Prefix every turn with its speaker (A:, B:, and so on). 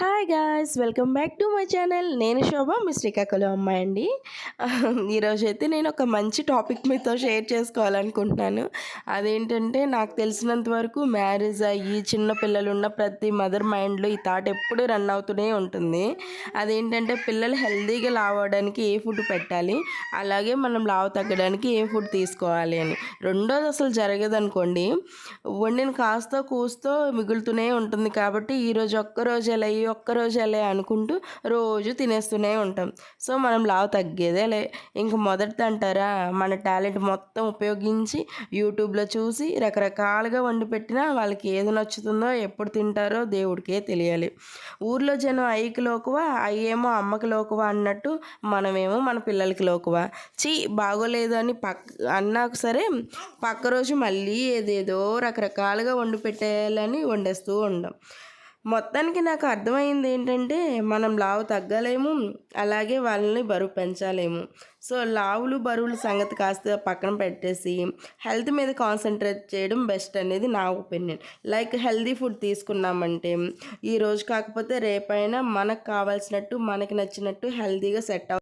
A: Hi guys welcome back to my channel నేను శోభ మీ శ్రీకాకుళం అమ్మాయి అండి. ఈరోజు అయితే నేను ఒక మంచి టాపిక్ మీతో షేర్ చేసుకోవాలనుకుంటున్నాను. అదేంటంటే నాకు తెలిసినంత వరకు మ్యారేజ్ అయ్యి చిన్న పిల్లలు ఉన్న ప్రతి మదర్ మైండ్లో ఈ థాట్ ఎప్పుడూ రన్ అవుతూనే ఉంటుంది. అదేంటంటే పిల్లలు హెల్తీగా లావడానికి ఏ ఫుడ్ పెట్టాలి? అలాగే మనం లావు తగ్గడానికి ఏ ఫుడ్ తీసుకోవాలి అని. రెండోది అసలు జరగదనుకోండి వండిన కాస్త కూస్తో మిగులుతూనే ఉంటుంది కాబట్టి ఈరోజు ఒక్కరోజు ఎలా ఒక్కరోజు అలా అనుకుంటూ రోజు తినేస్తూనే ఉంటాం. సో మనం లావు తగ్గేదేలే. ఇంక మొదటిది అంటారా మన టాలెంట్ మొత్తం ఉపయోగించి యూట్యూబ్లో చూసి రకరకాలుగా వండి పెట్టినా వాళ్ళకి ఏది నచ్చుతుందో ఎప్పుడు తింటారో దేవుడికే తెలియాలి. ఊర్లో జనం ఐకి లోకువా అయ్యేమో అమ్మకి లోకువా అన్నట్టు మనమేమో మన పిల్లలకి లోకువా. చీ బాగోలేదు అని పక్ అన్నా సరే పక్క రోజు మళ్ళీ ఏదేదో రకరకాలుగా వండి పెట్టేయాలని వండేస్తూ ఉండం. మొత్తానికి నాకు అర్థమైంది ఏంటంటే మనం లావు తగ్గలేము అలాగే వాళ్ళని బరువు పెంచలేము. సో లావులు బరువుల సంగతి కాస్త పక్కన పెట్టేసి హెల్త్ మీద కాన్సన్ట్రేట్ చేయడం బెస్ట్ అనేది నా ఒపీనియన్. లైక్ హెల్దీ ఫుడ్ తీసుకున్నామంటే ఈ రోజు కాకపోతే రేపైనా మనకు కావాల్సినట్టు మనకి నచ్చినట్టు హెల్తీగా సెట్ అవ